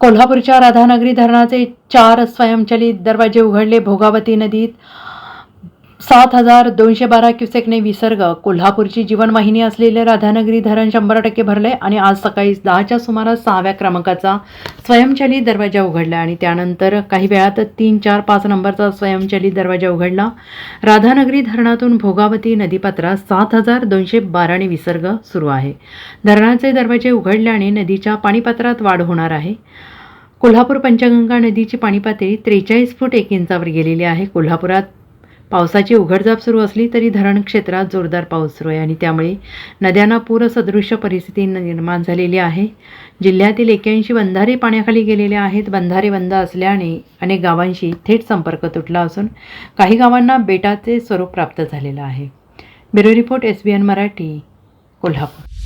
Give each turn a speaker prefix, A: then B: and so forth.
A: कोल्हापूरच्या राधानगरी धरणाचे चार स्वयंचलित दरवाजे उघडले भोगावती नदीत. सात हजार दोनशे बारा क्युसेकने विसर्ग. कोल्हापूरची जीवनवाहिनी असलेले राधानगरी धरण शंभर टक्के भरले आणि आज सकाळी दहाच्या सुमारास सहाव्या क्रमांकाचा स्वयंचलित दरवाजा उघडला आणि त्यानंतर काही वेळात तीन चार पाच नंबरचा स्वयंचलित दरवाजा उघडला. राधानगरी धरणातून भोगावती नदीपात्रात सात हजार दोनशे बाराने विसर्ग सुरू आहे. धरणाचे दरवाजे उघडल्याने नदीच्या पाणीपात्रात वाढ होणार आहे. कोल्हापूर पंचगंगा नदीची पाणीपातळी त्रेचाळीस फूट एक इंचावर गेलेली आहे. कोल्हापुरात पावसाची उघडझाप सुरू असली तरी धरण क्षेत्रात जोरदार पाऊस सुरू आहे आणि त्यामुळे नद्यांना पूरसदृश्य परिस्थिती निर्माण झालेली आहे. जिल्ह्यातील एक्याऐंशी बंधारे पाण्याखाली गेलेले आहेत. बंधारे बंद असल्याने अनेक गावांशी थेट संपर्क तुटला असून काही गावांना बेटाचे स्वरूप प्राप्त झालेलं आहे. Bureau report S B N Marathi Kolhapur.